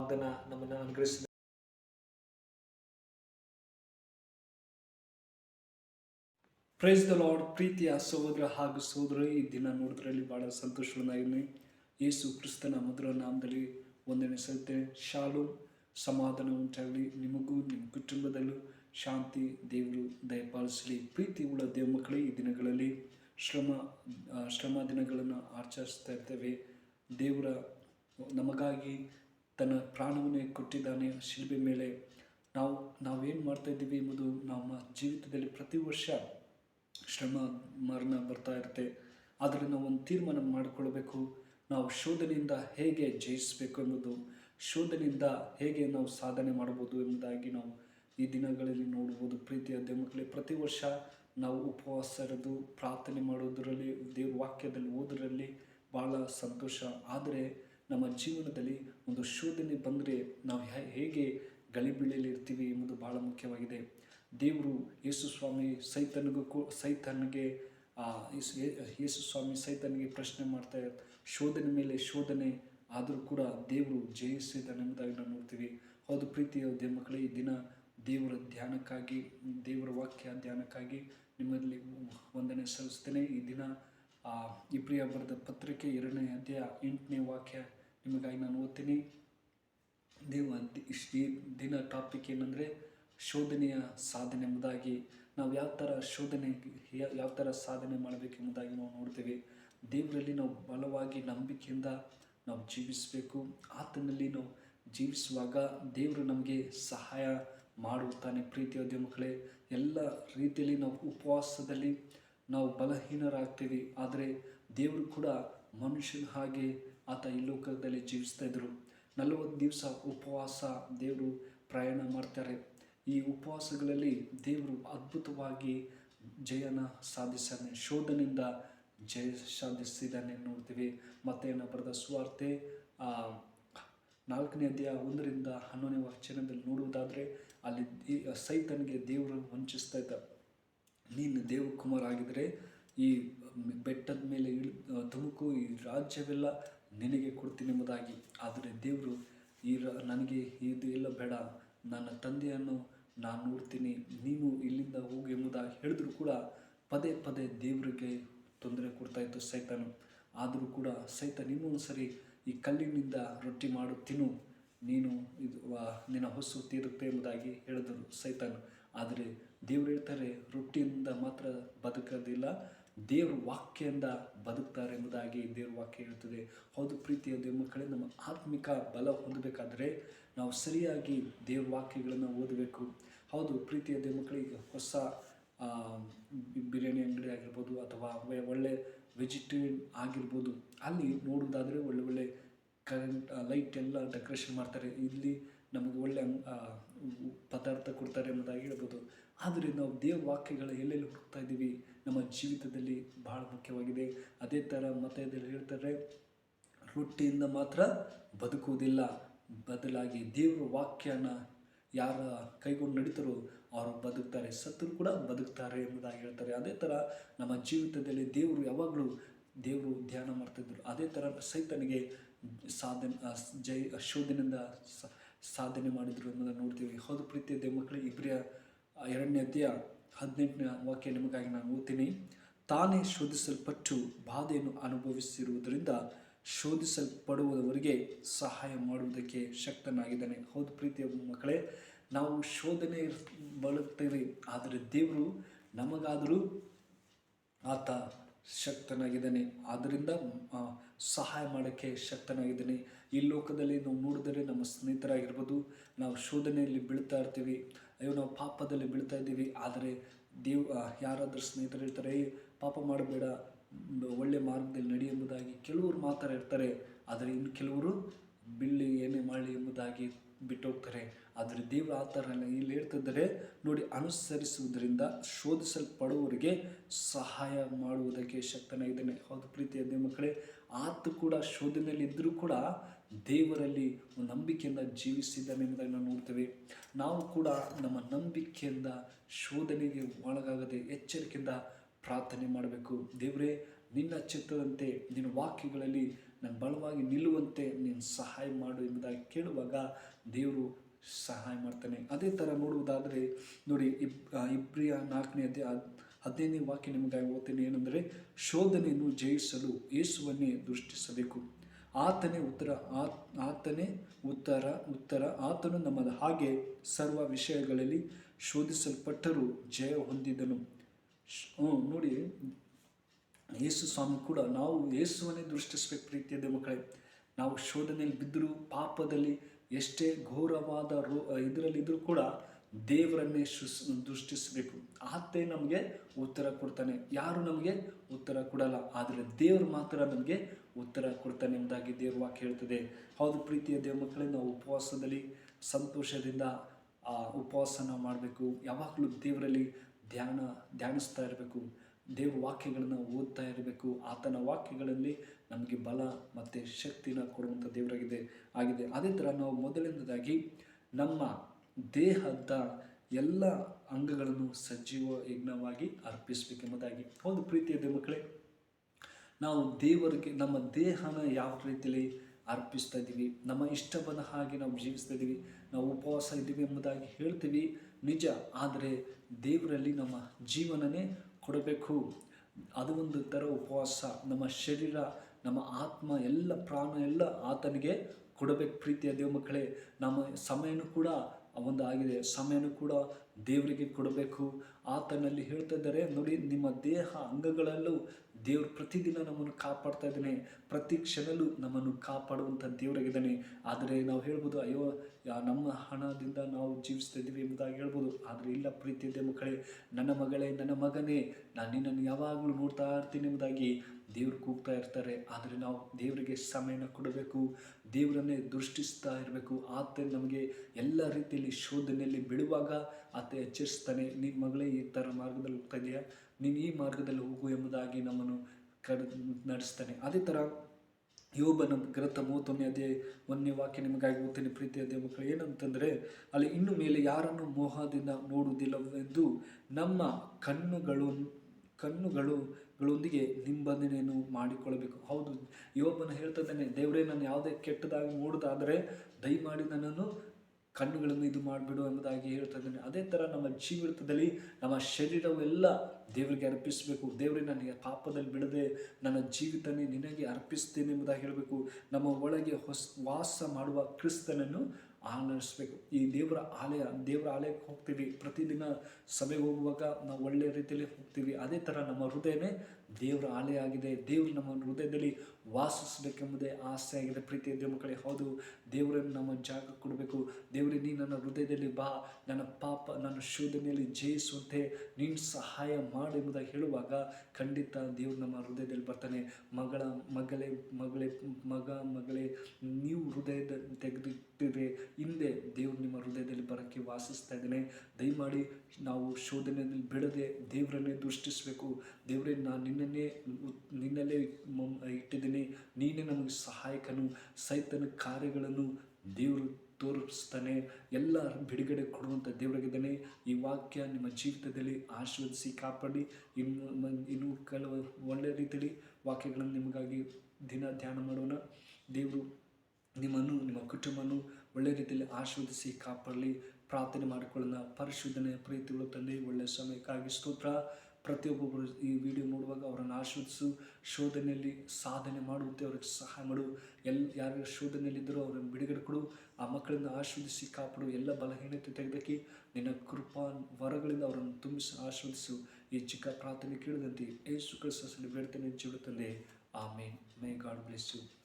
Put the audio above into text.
ವಾಗ್ದಾನ ನಮ್ಮನ್ನು ಅನುಗ್ರಹಿಸಿದ ಪ್ರೈಸ್ ದ ಲಾರ್ಡ್ ಪ್ರೀತಿಯ ಸಹೋದರ ಹಾಗೂ ಸಹೋದರ ಈ ದಿನ ನೋಡಿದ್ರಲ್ಲಿ ಬಹಳ ಸಂತೋಷವನ್ನಾಗಿದ್ದೀನಿ ಯೇಸು ಕ್ರಿಸ್ತನ ಮಧುರ ನಾಮದಲ್ಲಿ ಒಂದನೇ ಸಲತೆ ಶಾಲು ಸಮಾಧಾನ ಉಂಟಾಗಲಿ. ನಿಮಗೂ, ನಿಮ್ಮ ಕುಟುಂಬದಲ್ಲೂ ಶಾಂತಿ, ದೇವರು ದಯಪಾಲಿಸಲಿ ಪ್ರೀತಿ ಉಳ್ಳ ದೇವ ಮಕ್ಕಳೇ, ಈ ದಿನಗಳಲ್ಲಿ ಶ್ರಮ ಶ್ರಮ ದಿನಗಳನ್ನು ಆಚರಿಸ್ತಾ ಇರ್ತೇವೆ. ದೇವರ ನಮಗಾಗಿ ತನ್ನ ಪ್ರಾಣವನ್ನೇ ಕೊಟ್ಟಿದ್ದಾನೆ ಶಿಲ್ಬೆ ಮೇಲೆ. ನಾವು, ನಾವೇನು ಮಾಡ್ತಾ ಇದ್ದೀವಿ ಎಂಬುದು ನಮ್ಮ ಜೀವಿತದಲ್ಲಿ ಪ್ರತಿ ವರ್ಷ ಶ್ರಮ, ಮರಣ ಬರ್ತಾ ಇರುತ್ತೆ. ಆದರೆ ನಾವು ಒಂದು ತೀರ್ಮಾನ ಮಾಡಿಕೊಳ್ಬೇಕು ನಾವು ಶೋಧನೆಯಿಂದ ಹೇಗೆ ಜಯಿಸಬೇಕು ಎಂಬುದು, ಶೋಧನೆಯಿಂದ ಹೇಗೆ ನಾವು ಸಾಧನೆ ಮಾಡ್ಬೋದು ಎಂಬುದಾಗಿ ನಾವು ಈ ದಿನಗಳಲ್ಲಿ ನೋಡ್ಬೋದು ಪ್ರೀತಿಯ ದೇವಮಕ್ಕಳೇ, ಪ್ರತಿ ವರ್ಷ ನಾವು ಉಪವಾಸ ಇರೋದು, ಪ್ರಾರ್ಥನೆ ಮಾಡೋದರಲ್ಲಿ, ದೇವ್ರ ವಾಕ್ಯದಲ್ಲಿ ಓದೋದ್ರಲ್ಲಿ ಭಾಳ ಸಂತೋಷ. ಆದರೆ ನಮ್ಮ ಜೀವನದಲ್ಲಿ ಒಂದು ಶೋಧನೆ ಬಂದರೆ ನಾವು ಹೇಗೆ ಗಲಿಬಿಳಿಯಲ್ಲಿ ಇರ್ತೀವಿ ಎಂಬುದು ಭಾಳ ಮುಖ್ಯವಾಗಿದೆ. ದೇವರು ಯೇಸು ಸ್ವಾಮಿ ಸೈತನಿಗೂ ಕೂ ಸೈತನಿಗೆ ಆ, ಯೇಸು ಸ್ವಾಮಿ ಸೈತನಿಗೆ ಪ್ರಶ್ನೆ ಮಾಡ್ತಾ ಶೋಧನೆ ಮೇಲೆ ಶೋಧನೆ ಆದರೂ ಕೂಡ ದೇವರು ಜಯಿಸಿದ್ದಾನೆ ಎಂಬುದಾಗಿ ನಾವು ನೋಡ್ತೀವಿ. ಹೌದು ಪ್ರೀತಿಯ ಮಕ್ಕಳೇ ಈ ದಿನ ದೇವರ ಧ್ಯಾನಕ್ಕಾಗಿ ದೇವರ ವಾಕ್ಯ ಧ್ಯಾನಕ್ಕಾಗಿ ನಿಮ್ಮಲ್ಲಿ ವಂದನೆ ಸಲ್ಲಿಸ್ತೇನೆ ಈ ದಿನ ಆ, ಇಬ್ರಿಯ ಬರೆದ ಪತ್ರಿಕೆ ಎರಡನೇ ಅಧ್ಯಾಯ ಎಂಟನೇ ವಾಕ್ಯ ನಿಮಗಾಗಿ ನಾನು ಓದ್ತೀನಿ. ದೇವ ಈ ದಿನ ಟಾಪಿಕ್ ಏನಂದರೆ ಶೋಧನೆಯ ಸಾಧನೆ ಎಂಬುದಾಗಿ. ನಾವು ಯಾವ ಥರ ಶೋಧನೆ ಯಾವ ಥರ ಸಾಧನೆ ಮಾಡಬೇಕೆಂಬುದಾಗಿ ನಾವು ನೋಡ್ತೇವೆ. ದೇವರಲ್ಲಿ ನಾವು ಬಲವಾಗಿ ನಂಬಿಕೆಯಿಂದ ನಾವು ಜೀವಿಸಬೇಕು. ಆತನಲ್ಲಿ ನಾವು ಜೀವಿಸುವಾಗ ದೇವರು ನಮಗೆ ಸಹಾಯ ಮಾಡುತ್ತಾನೆ ಪ್ರೀತಿಯ ಮಕ್ಕಳೇ ಎಲ್ಲ ರೀತಿಯಲ್ಲಿ ನಾವು ಉಪವಾಸದಲ್ಲಿ ನಾವು ಬಲಹೀನರಾಗ್ತೀವಿ. ಆದರೆ ದೇವರು ಕೂಡ ಮನುಷ್ಯನ ಹಾಗೆ ಆತ ಈ ಲೋಕದಲ್ಲಿ ಜೀವಿಸ್ತಾ ಇದ್ರು. ನಲವತ್ತು ದಿವಸ ಉಪವಾಸ ದೇವರು ಪ್ರಯಾಣ ಮಾಡ್ತಾರೆ. ಈ ಉಪವಾಸಗಳಲ್ಲಿ ದೇವರು ಅದ್ಭುತವಾಗಿ ಜಯನ ಸಾಧಿಸಿದಾನೆ ಶೋಧನೆಯಿಂದ ಜಯ ಸಾಧಿಸಿದ್ದಾನೆ ನೋಡ್ತೀವಿ. ಮತ್ತೆ ಬರೆದ ಸುವಾರ್ತೆ ನಾಲ್ಕನೇ ಅಧ್ಯಾಯ ಒಂದರಿಂದ ಹನ್ನೊಂದನೇ ವಚನದಲ್ಲಿ ನೋಡುವುದಾದರೆ, ಅಲ್ಲಿ ಸೈತನಿಗೆ ದೇವರು ವಂಚಿಸ್ತಾ ಇದ್ದ. ನೀನು ದೇವಕುಮಾರ್ ಆಗಿದ್ದರೆ ಈ ಬೆಟ್ಟದ ಮೇಲೆ ಇಳಿ ಧುಮುಕು ಈ ರಾಜ್ಯವೆಲ್ಲ ನಿನಗೆ ಕೊಡ್ತೀನಿ ಎಂಬುದಾಗಿ. ಆದರೆ ದೇವರು ಈ ನನಗೆ ಇದು ಎಲ್ಲ ಬೇಡ. ನನ್ನ ತಂದೆಯನ್ನು ನಾನು ನೋಡ್ತೀನಿ. ನೀನು ಇಲ್ಲಿಂದ ಹೋಗು ಎಂಬುದಾಗಿ ಹೇಳಿದ್ರು ಕೂಡ ಪದೇ ಪದೇ ದೇವರಿಗೆ ತೊಂದರೆ ಕೊಡ್ತಾ ಇತ್ತು ಸೈತನು. ಆದರೂ ಕೂಡ ಸೈತ ಇನ್ನೊಂದು ಸರಿ ಈ ಕಲ್ಲಿನಿಂದ ರೊಟ್ಟಿ ಮಾಡು, ತಿನ್ನು. ನೀನು ಇದು ನಿನ್ನ ಹೊಸ್ಸು ತೀರುತ್ತೆ ಎಂಬುದಾಗಿ ಹೇಳಿದರು ಸೈತಾನ್. ಆದರೆ ದೇವರು ಹೇಳ್ತಾರೆ, ರೊಟ್ಟಿಯಿಂದ ಮಾತ್ರ ಬದುಕೋದಿಲ್ಲ. ದೇವ್ರ ವಾಕ್ಯದಿಂದ ಬದುಕ್ತಾರೆ ಎಂಬುದಾಗಿ ದೇವ್ರ ವಾಕ್ಯ ಹೇಳುತ್ತದೆ. ಹೌದು ಪ್ರೀತಿಯ ದೇವ ಮಕ್ಕಳೇ ನಮ್ಮ ಆತ್ಮಿಕ ಬಲ ಹೊಂದಬೇಕಾದರೆ ನಾವು ಸರಿಯಾಗಿ ದೇವ್ರ ವಾಕ್ಯಗಳನ್ನು ಓದಬೇಕು. ಹೌದು ಪ್ರೀತಿಯ ದೇವ ಮಕ್ಕಳಿಗೆ ಹೊಸ ಆ, ಬಿ- ಬಿರಿಯಾನಿ ಅಂಗಡಿ ಆಗಿರ್ಬೋದು ಅಥವಾ ಒಳ್ಳೆ- ವೆಜಿಟೇರಿಯನ್ ಆಗಿರ್ಬೋದು ಅಲ್ಲಿ ನೋಡೋದಾದರೆ ಒಳ್ಳೆ ಒಳ್ಳೆ ಕರೆಂಟ್ ಲೈಟ್ ಎಲ್ಲ ಡೆಕೋರೇಷನ್ ಮಾಡ್ತಾರೆ. ಇಲ್ಲಿ ನಮಗೆ ಒಳ್ಳೆ ಪದಾರ್ಥ ಕೊಡ್ತಾರೆ ಎಂಬುದಾಗಿ ಹೇಳ್ಬೋದು. ಆದರೆ ನಾವು ದೇವ್ರ ವಾಕ್ಯಗಳ ಎಲ್ಲೆಲ್ಲಿ ಹುಡುಕ್ತಾ ಇದ್ದೀವಿ? ನಮ್ಮ ಜೀವಿತದಲ್ಲಿ ಬಹಳ ಮುಖ್ಯವಾಗಿದೆ. ಅದೇ ಥರ ಮತದಲ್ಲಿ ಹೇಳ್ತಾರೆ, ರೊಟ್ಟಿಯಿಂದ ಮಾತ್ರ ಬದುಕುವುದಿಲ್ಲ. ಬದಲಾಗಿ ದೇವರ ವಾಕ್ಯನ ಯಾರ ಕೈಗೊಂಡು ನಡೀತಾರೋ ಅವರು ಬದುಕ್ತಾರೆ. ಸತ್ತರು ಕೂಡ ಬದುಕ್ತಾರೆ ಎಂಬುದಾಗಿ ಹೇಳ್ತಾರೆ. ಅದೇ ಥರ ನಮ್ಮ ಜೀವಿತದಲ್ಲಿ ದೇವರು ಯಾವಾಗಲೂ ದೇವರು ಧ್ಯಾನ ಮಾಡ್ತಿದ್ರು ಅದೇ ಥರ ಸೈತನಿಗೆ ಸಾಧನೆ ಜೈ, ಶೋಧನೆಯಿಂದ ಸಾಧನೆ ಮಾಡಿದರು ಎಂಬುದನ್ನು ನೋಡ್ತೀವಿ. ಹೌದು ಪ್ರೀತಿಯ ದೇವ ಮಕ್ಕಳಿಗೆ ಇಬ್ರಿಯ ಎರಡನೇ ಅಧ್ಯಾಯ ಹದಿನೆಂಟನೇ ವಾಕ್ಯ ನಿಮಗಾಗಿ ನಾನು ಓದ್ತೀನಿ. ತಾನೇ ಶೋಧಿಸಲ್ಪಟ್ಟು ಬಾಧೆಯನ್ನು ಅನುಭವಿಸಿರುವುದರಿಂದ ಶೋಧಿಸಲ್ಪಡುವವರಿಗೆ ಸಹಾಯ ಮಾಡುವುದಕ್ಕೆ ಶಕ್ತನಾಗಿದ್ದಾನೆ. ಹೌದು ಪ್ರೀತಿಯ ಮಕ್ಕಳೇ, ನಾವು ಶೋಧನೆ ಬಳುತ್ತೇವೆ, ಆದರೆ ದೇವರು ನಮಗಾದರೂ ಆತ ಶಕ್ತನಾಗಿದ್ದಾನೆ. ಆದ್ದರಿಂದ ಸಹಾಯ ಮಾಡೋಕ್ಕೆ ಶಕ್ತನಾಗಿದ್ದಾನೆ. ಈ ಲೋಕದಲ್ಲಿ ನಾವು ನೋಡಿದರೆ ನಮ್ಮ ಸ್ನೇಹಿತರಾಗಿರ್ಬೋದು ನಾವು ಶೋಧನೆಯಲ್ಲಿ ಬೀಳ್ತಾ ಇರ್ತೀವಿ. ಅಯ್ಯೋ ನಾವು ಪಾಪದಲ್ಲಿ ಬೀಳ್ತಾ ಇದ್ದೀವಿ. ಆದರೆ ದೇವ್ ಯಾರಾದರೂ ಸ್ನೇಹಿತರು ಇರ್ತಾರೆ "ಏ, ಪಾಪ ಮಾಡಬೇಡ ಒಳ್ಳೆ ಮಾರ್ಗದಲ್ಲಿ ನಡಿ ಎಂಬುದಾಗಿ ಕೆಲವರು ಮಾತ್ರ ಇರ್ತಾರೆ ಆದರೆ ಇನ್ನು ಕೆಲವರು ಬಿಲ್ಲಿ ಏನೇ ಮಾಡಲಿ ಎಂಬುದಾಗಿ ಬಿಟ್ಟೋಗ್ತಾರೆ. ಆದರೆ ದೇವರು ಆ ಥರ ಇಲ್ಲಿ ಹೇಳ್ತಿದ್ದರೆ. ನೋಡಿ ಅನುಸರಿಸುವುದರಿಂದ ಶೋಧಿಸಲ್ಪಡುವವರಿಗೆ ಸಹಾಯ ಮಾಡುವುದಕ್ಕೆ ಶಕ್ತನಾಗಿದ್ದಾನೆ. ಹೌದು ಪ್ರೀತಿಯ ಮಕ್ಕಳೇ ಆತ ಕೂಡ ಶೋಧನೆಯಲ್ಲಿ ಇದ್ದರೂ ಕೂಡ ದೇವರಲ್ಲಿ ನಂಬಿಕೆಯಿಂದ ಜೀವಿಸಿದ್ದಾನೆ ಎಂಬುದಾಗಿ ನಾವು ನೋಡ್ತೇವೆ. ನಾವು ಕೂಡ ನಮ್ಮ ನಂಬಿಕೆಯಿಂದ ಶೋಧನೆಗೆ ಒಳಗಾಗದೆ ಎಚ್ಚರಿಕೆಯಿಂದ ಪ್ರಾರ್ಥನೆ ಮಾಡಬೇಕು. ದೇವರೇ, ನಿನ್ನ ಚಿತ್ತದಂತೆ, ನಿನ್ನ ವಾಕ್ಯಗಳಲ್ಲಿ ನಾನು ಬಲವಾಗಿ ನಿಲ್ಲುವಂತೆ ನೀನು ಸಹಾಯ ಮಾಡು ಎಂಬುದಾಗಿ ಕೇಳುವಾಗ ದೇವರು ಸಹಾಯ ಮಾಡ್ತಾನೆ. ಅದೇ ಥರ ನೋಡುವುದಾದರೆ, ನೋಡಿ, ಇಬ್ ಇಬ್ರಿಯ ನಾಲ್ಕನೇ ಹದಿನೈದನೇ ವಾಕ್ಯ ನಿಮಗಾಗಿ ಓದ್ತೇನೆ. ಏನೆಂದರೆ, ಶೋಧನೆಯನ್ನು ಜಯಿಸಲು ಯೇಸುವನ್ನೇ ದೃಷ್ಟಿಸಬೇಕು. ಆತನೇ ಉತ್ತರ, ಆತ್, ಆತನೇ ಉತ್ತರ ಉತ್ತರ. ಆತನು ನಮ್ಮ ಹಾಗೆ ಸರ್ವ ವಿಷಯಗಳಲ್ಲಿ ಶೋಧಿಸಲ್ಪಟ್ಟರೂ ಜಯ ಹೊಂದಿದನು. ನೋಡಿ. ಯೇಸು ಸ್ವಾಮಿ ಕೂಡ, ನಾವು ಯೇಸುವನ್ನೇ ದೃಷ್ಟಿಸಬೇಕು ಪ್ರೀತಿಯ ಮಕ್ಕಳೇ. ನಾವು ಶೋಧನೆಯಲ್ಲಿ ಬಿದ್ದರೂ ಪಾಪದಲ್ಲಿ ಎಷ್ಟೇ ಘೋರವಾದ ರೋ ಇದರಲ್ಲಿದ್ದರೂ ಕೂಡ ದೇವರನ್ನೇ ದೃಷ್ಟಿಸಬೇಕು. ಆತೇ ನಮಗೆ ಉತ್ತರ ಕೊಡ್ತಾನೆ. ಯಾರು ನಮಗೆ ಉತ್ತರ ಕೊಡಲ್ಲ. ಆದರೆ ದೇವರು ಮಾತ್ರ ನಮಗೆ ಉತ್ತರ ಕೊಡ್ತಾ ನಿಮ್ಮದಾಗಿ ದೇವ್ರ ವಾಕ್ಯ ಹೇಳ್ತದೆ. ಹೌದು ಪ್ರೀತಿಯ ದೇವಮಕ್ಕಳೇ ನಾವು ಉಪವಾಸದಲ್ಲಿ ಸಂತೋಷದಿಂದ ಆ ಉಪವಾಸನ ಮಾಡಬೇಕು. ಯಾವಾಗಲೂ ದೇವರಲ್ಲಿ ಧ್ಯಾನ, ಧ್ಯಾನಿಸ್ತಾ ಇರಬೇಕು. ದೇವ್ರ ವಾಕ್ಯಗಳನ್ನು ಓದ್ತಾ ಇರಬೇಕು. ಆತನ ವಾಕ್ಯಗಳಲ್ಲಿ ನಮಗೆ ಬಲ ಮತ್ತು ಶಕ್ತಿನ ಕೊಡುವಂಥ ದೇವರಾಗಿದೆ, ಆಗಿದೆ. ಅದೇ ಥರ ನಾವು ಮೊದಲನೇದಾಗಿ ನಮ್ಮ ದೇಹದ ಎಲ್ಲ ಅಂಗಗಳನ್ನು ಸಜೀವ ಯಜ್ಞವಾಗಿ ಅರ್ಪಿಸಬೇಕೆಂಬುದಾಗಿ ಹೌದು ಪ್ರೀತಿಯ ದೇವ ಮಕ್ಕಳೇ. ನಾವು ದೇವರಿಗೆ, ನಮ್ಮ ದೇಹನ ಯಾವ ರೀತಿಯಲ್ಲಿ ಅರ್ಪಿಸ್ತಾ ಇದ್ದೀವಿ, ನಮ್ಮ ಇಷ್ಟ ಬಂದ ಹಾಗೆ ನಾವು ಜೀವಿಸ್ತಾ ಇದ್ದೀವಿ, ನಾವು ಉಪವಾಸ ಇದ್ದೀವಿ ಎಂಬುದಾಗಿ ಹೇಳ್ತೀವಿ. ನಿಜ, ಆದರೆ ದೇವರಲ್ಲಿ ನಮ್ಮ ಜೀವನನೇ ಕೊಡಬೇಕು. ಅದು ಒಂದು ಥರ ಉಪವಾಸ. ನಮ್ಮ ಶರೀರ, ನಮ್ಮ ಆತ್ಮ, ಎಲ್ಲ ಪ್ರಾಣ, ಎಲ್ಲ ಆತನಿಗೆ ಕೊಡಬೇಕು ಪ್ರೀತಿಯ ದೇವ ಮಕ್ಕಳೇ. ನಮ್ಮ ಸಮಯನೂ ಕೂಡ ಒಂದು ಆಗಿದೆ. ಸಮಯನೂ ಕೂಡ ದೇವರಿಗೆ ಕೊಡಬೇಕು. ಆತನಲ್ಲಿ ಹೇಳ್ತಾ ಇದ್ದಾರೆ, ನೋಡಿ, ನಿಮ್ಮ ದೇಹ ಅಂಗಗಳಲ್ಲೂ ದೇವ್ರು ಪ್ರತಿದಿನ ನಮ್ಮನ್ನು ಕಾಪಾಡ್ತಾ ಇದ್ದಾನೆ. ಪ್ರತಿ ಕ್ಷಣಲ್ಲೂ ನಮ್ಮನ್ನು ಕಾಪಾಡುವಂಥ ದೇವರಾಗಿದ್ದಾನೆ. ಆದರೆ ನಾವು ಹೇಳ್ಬೋದು, ಅಯ್ಯೋ ನಮ್ಮ ಹಣದಿಂದ ನಾವು ಜೀವಿಸ್ತಾ ಇದ್ದೀವಿ ಎಂಬುದಾಗಿ ಹೇಳ್ಬೋದು. ಆದರೆ ಇಲ್ಲ ಪ್ರೀತಿಯದೆ ಮಕ್ಕಳೇ, ನನ್ನ ಮಗಳೇ, ನನ್ನ ಮಗನೇ, ನಾನು ನಿನ್ನನ್ನು ಯಾವಾಗಲೂ ನೋಡ್ತಾ ಇರ್ತೀನಿ ಎಂಬುದಾಗಿ ದೇವ್ರು ಕೂಗ್ತಾ ಇರ್ತಾರೆ. ಆದರೆ ನಾವು ದೇವರಿಗೆ ಸಮಯನ ಕೊಡಬೇಕು, ದೇವರನ್ನೇ ದೃಷ್ಟಿಸ್ತಾ ಇರಬೇಕು. ಆತ ನಮಗೆ ಎಲ್ಲ ರೀತಿಯಲ್ಲಿ ಶೋಧನೆಯಲ್ಲಿ ಬಿಡುವಾಗ ಆತ ಎಚ್ಚರಿಸ್ತಾನೆ ನಿನ್ನ ಮಗಳೇ, ಈ ಥರ ಮಾರ್ಗದಲ್ಲಿ ಹೋಗ್ತಾ ಇದೆಯಾ? ನೀನು ಈ ಮಾರ್ಗದಲ್ಲಿ ಹೋಗು ಎಂಬುದಾಗಿ ನಮ್ಮನ್ನು ಕಡ್ ನಡೆಸ್ತಾನೆ. ಅದೇ ಥರ ಯೋಬನ ಗ್ರಂಥ ಮೂವತ್ತೊಂದನೇ ಅದೇ ಒಂದನೇ ವಾಕ್ಯ ನಿಮಗಾಗಿ ಓದ್ತೇನೆ ಪ್ರೀತಿಯ ದೇವ ಮಕ್ಕಳು ಏನಂತಂದರೆ ಅಲ್ಲಿ ಇನ್ನು ಮೇಲೆ ಯಾರನ್ನು ಮೋಹದಿಂದ ನೋಡುವುದಿಲ್ಲವೆಂದು ನಮ್ಮ ಕಣ್ಣುಗಳು ಕಣ್ಣುಗಳು ಗಳೊಂದಿಗೆ ನಿಂಬಂಧನೆಯನ್ನು ಮಾಡಿಕೊಳ್ಳಬೇಕು. ಹೌದು, ಯೋಬನ ಹೇಳ್ತಾ ಇದ್ದಾನೆ, ದೇವರೇ, ನಾನು ಯಾವುದೇ ಕೆಟ್ಟದಾಗಿ ನೋಡೋದಾದರೆ ದಯಮಾಡಿ ನನ್ನನ್ನು ಕಣ್ಣುಗಳನ್ನು ಇದು ಮಾಡಿಬಿಡು ಎಂಬುದಾಗಿ ಹೇಳ್ತಾ ಇದ್ದಾನೆ. ಅದೇ ಥರ ನಮ್ಮ ಜೀವಿತದಲ್ಲಿ ನಮ್ಮ ಶರೀರವೆಲ್ಲ ದೇವರಿಗೆ ಅರ್ಪಿಸಬೇಕು. ದೇವರೇ ನನಗೆ ಪಾಪದಲ್ಲಿ ಬಿಡದೆ ನನ್ನ ಜೀವಿತನೇ ನಿನಗೆ ಅರ್ಪಿಸ್ತೇನೆ ಎಂಬುದಾಗಿ ಹೇಳಬೇಕು. ನಮ್ಮ ಒಳಗೆ ಹೊಸ, ವಾಸ ಮಾಡುವ ಕ್ರಿಸ್ತನನ್ನು ಆನರಿಸಬೇಕು ಈ ದೇವರ ಆಲಯ, ದೇವರ ಆಲಯಕ್ಕೆ ಹೋಗ್ತೀವಿ. ಪ್ರತಿದಿನ ಸಭೆಗೆ ಹೋಗುವಾಗ ನಾವು ಒಳ್ಳೆಯ ರೀತಿಯಲ್ಲಿ ಹೋಗ್ತೀವಿ. ಅದೇ ಥರ ನಮ್ಮ ಹೃದಯನೇ ದೇವರ ಆಲಯ ಆಗಿದೆ ದೇವರು ನಮ್ಮ ಹೃದಯದಲ್ಲಿ ವಾಸಿಸಬೇಕೆಂಬುದೇ ಆಸೆ ಆಗಿದೆ ಪ್ರೀತಿಯ ದೇವ ಮಕ್ಕಳೇ ಹೌದು ದೇವರನ್ನು ನಮ್ಮ ಜಾಗ ಕೊಡಬೇಕು. ದೇವರೇ, ನೀ ನನ್ನ ಹೃದಯದಲ್ಲಿ ಬಾ, ನನ್ನ ಪಾಪ, ನನ್ನ ಶೋಧನೆಯಲ್ಲಿ ಜಯಿಸುವಂತೆ ನೀನು ಸಹಾಯ ಮಾಡು ಎಂಬುದಾಗಿ ಹೇಳುವಾಗ ಖಂಡಿತ ದೇವರು ನಮ್ಮ ಹೃದಯದಲ್ಲಿ ಬರ್ತಾನೆ. ಮಗಳ, ಮಗಳೇ ಮಗಳೇ, ಮಗ, ಮಗಳೇ, ನೀವು ಹೃದಯದ ತೆಗೆದಿಟ್ಟಿದ್ರೆ ಹಿಂದೆ ದೇವರು ನಿಮ್ಮ ಹೃದಯದಲ್ಲಿ ಬರೋಕ್ಕೆ ವಾಸಿಸ್ತಾ ಇದ್ದೇನೆ. ದಯಮಾಡಿ ನಾವು ಶೋಧನೆಯಲ್ಲಿ ಬಿಡದೆ ದೇವರನ್ನೇ ದೃಷ್ಟಿಸಬೇಕು. ದೇವರೇ, ನಾನು ನಿನ್ನನ್ನೇ ನಿನ್ನಲ್ಲೇ ಇಟ್ಟಿದ್ದೀನಿ. ನೀನೇ ನಮಗೆ ಸಹಾಯಕನು. ಸೈತನ ಕಾರ್ಯಗಳನ್ನು ದೇವರು ತೋರಿಸ್ತಾನೆ. ಎಲ್ಲ ಬಿಡುಗಡೆ ಕೊಡುವಂಥ ದೇವರಾಗಿದ್ದಾನೆ. ಈ ವಾಕ್ಯ ನಿಮ್ಮ ಜೀವಿತದಲ್ಲಿ ಆಶೀರ್ವದಿಸಿ, ಕಾಪಾಡಿ. ಇನ್ನೂ ಇನ್ನು ಕೆಲವು ಒಳ್ಳೆಯ ರೀತಿಯಲ್ಲಿ ವಾಕ್ಯಗಳನ್ನು ನಿಮಗಾಗಿ ದಿನ ಧ್ಯಾನ ಮಾಡೋಣ. ದೇವರು ನಿಮ್ಮನ್ನು, ನಿಮ್ಮ ಕುಟುಂಬವನ್ನು ಒಳ್ಳೆಯ ರೀತಿಯಲ್ಲಿ ಆಶೀರ್ವದಿಸಿ, ಕಾಪಾಡಲಿ. ಪ್ರಾರ್ಥನೆ ಮಾಡಿಕೊಳ್ಳೋಣ. ಪರಿಶುದ್ಧನೆ ಪ್ರೀತಿಗಳು ತಂದೆ ಒಳ್ಳೆಯ ಸಮಯಕ್ಕಾಗಿ ಸ್ತೋತ್ರ. ಪ್ರತಿಯೊಬ್ಬೊಬ್ಬರು ಈ ವಿಡಿಯೋ ನೋಡುವಾಗ ಅವರನ್ನು ಆಶೀರ್ವದಿಸು, ಶೋಧನೆಯಲ್ಲಿ ಸಾಧನೆ ಮಾಡುವಂತೆ ಅವ್ರಿಗೆ ಸಹಾಯ ಮಾಡು. ಎಲ್, ಯಾರ್ಯಾರು ಶೋಧನೆಯಲ್ಲಿದ್ದರೂ ಅವರನ್ನು ಬಿಡುಗಡೆ ಕೊಡು. ಆ ಮಕ್ಕಳನ್ನು ಆಶ್ರದಿಸಿ ಕಾಪಾಡು. ಎಲ್ಲ ಬಲಹೀನತೆ ತೆಗೆದಕ್ಕೆ ನಿನ್ನ ಕೃಪಾ ವರಗಳಿಂದ ಅವರನ್ನು ತುಂಬಿಸಿ ಆಶ್ರದಿಸು ಈ ಚಿಕ್ಕ ಪ್ರಾರ್ಥನೆ ಕೇಳಿದಂತೆ ಏಸು ಕ್ರಿಸ್ತಲ್ಲಿ ಬೇಡ್ತೇನೆ ಜೀವ amen. May God bless you.